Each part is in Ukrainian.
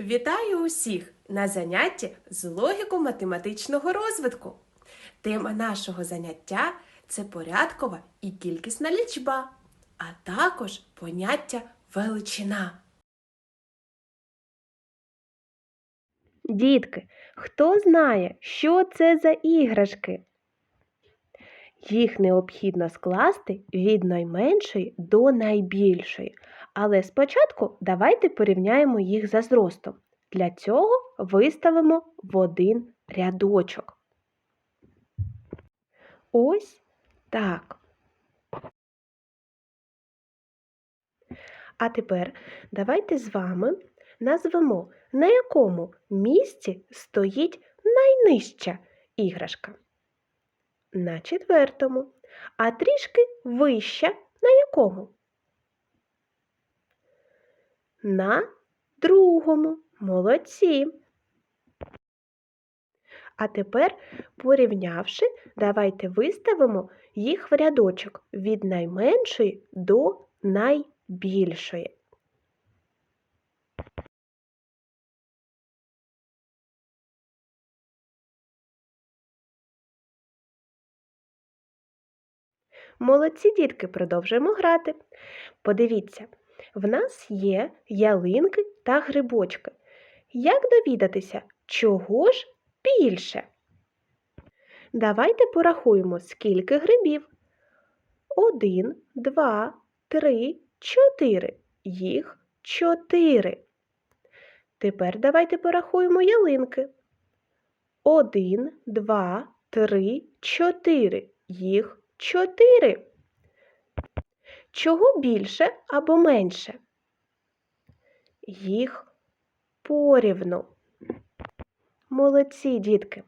Вітаю усіх на занятті з логіко-математичного розвитку. Тема нашого заняття це порядкова і кількісна лічба, а також поняття величина. Дітки, хто знає, що це за іграшки? Їх необхідно скласти від найменшої до найбільшої. Але спочатку давайте порівняємо їх за зростом. Для цього виставимо в один рядочок. Ось так. А тепер давайте з вами назвемо, на якому місці стоїть найнижча іграшка. На четвертому. А трішки вища на якому? На другому. Молодці. А тепер, порівнявши, давайте виставимо їх в рядочок від найменшої до найбільшої. Молодці дітки, продовжуємо грати. Подивіться, в нас є ялинки та грибочки. Як довідатися, чого ж більше? Давайте порахуємо, скільки грибів. Один, два, три, чотири. Їх чотири. Тепер давайте порахуємо ялинки. Один, два, три, чотири. Їх чотири. Чого більше або менше? Їх порівну. Молодці, дітки.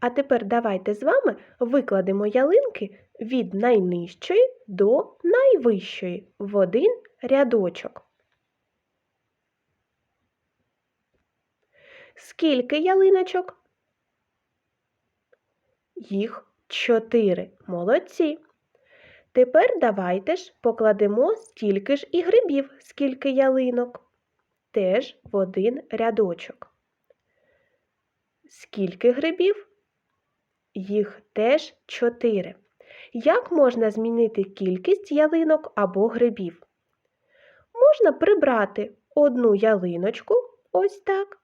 А тепер давайте з вами викладемо ялинки від найнижчої до найвищої в один рядочок. Скільки ялиночок? Їх чотири. Молодці. Тепер давайте ж покладемо стільки ж і грибів, скільки ялинок. Теж в один рядочок. Скільки грибів? Їх теж чотири. Як можна змінити кількість ялинок або грибів? Можна прибрати одну ялиночку, ось так,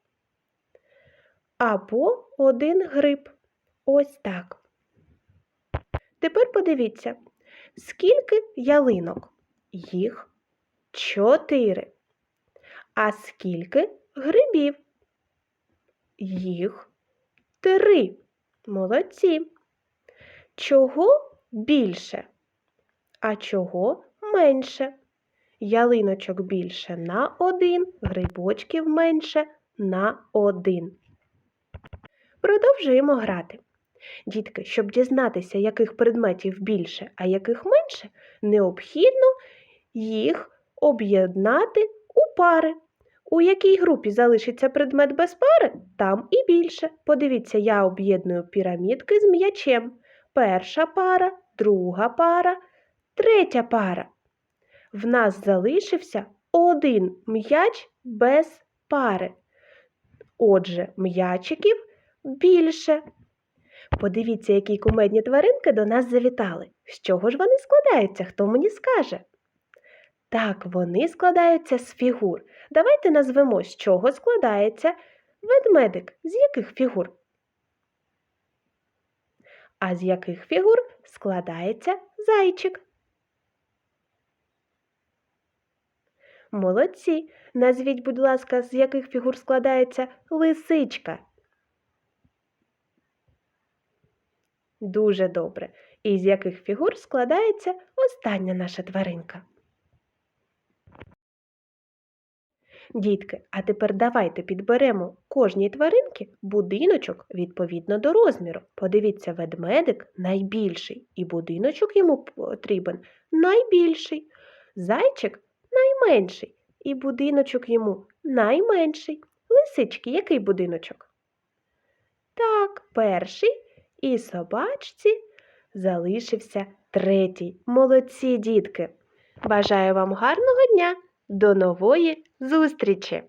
або один гриб, ось так. Тепер подивіться, скільки ялинок? Їх чотири. А скільки грибів? Їх три. Молодці. Чого більше? А чого менше? Ялиночок більше на один, грибочків менше на один. Продовжуємо грати. Дітки, щоб дізнатися, яких предметів більше, а яких менше, необхідно їх об'єднати у пари. У якій групі залишиться предмет без пари, там і більше. Подивіться, я об'єдную пірамідки з м'ячем. Перша пара, друга пара, третя пара. В нас залишився один м'яч без пари. Отже, м'ячиків більше. Подивіться, які кумедні тваринки до нас завітали. З чого ж вони складаються? Хто мені скаже? Так, вони складаються з фігур. Давайте назвемо, з чого складається ведмедик. З яких фігур? А з яких фігур складається зайчик? Молодці. Назвіть, будь ласка, з яких фігур складається лисичка. Дуже добре. І з яких фігур складається остання наша тваринка. Дітки, а тепер давайте підберемо кожній тваринці будиночок відповідно до розміру. Подивіться, ведмедик найбільший, і будиночок йому потрібен найбільший. Зайчик найменший, і будиночок йому найменший. Лисички, який будиночок? Так, перший і собачці залишився третій. Молодці, дітки! Бажаю вам гарного дня! До нової зустрічі!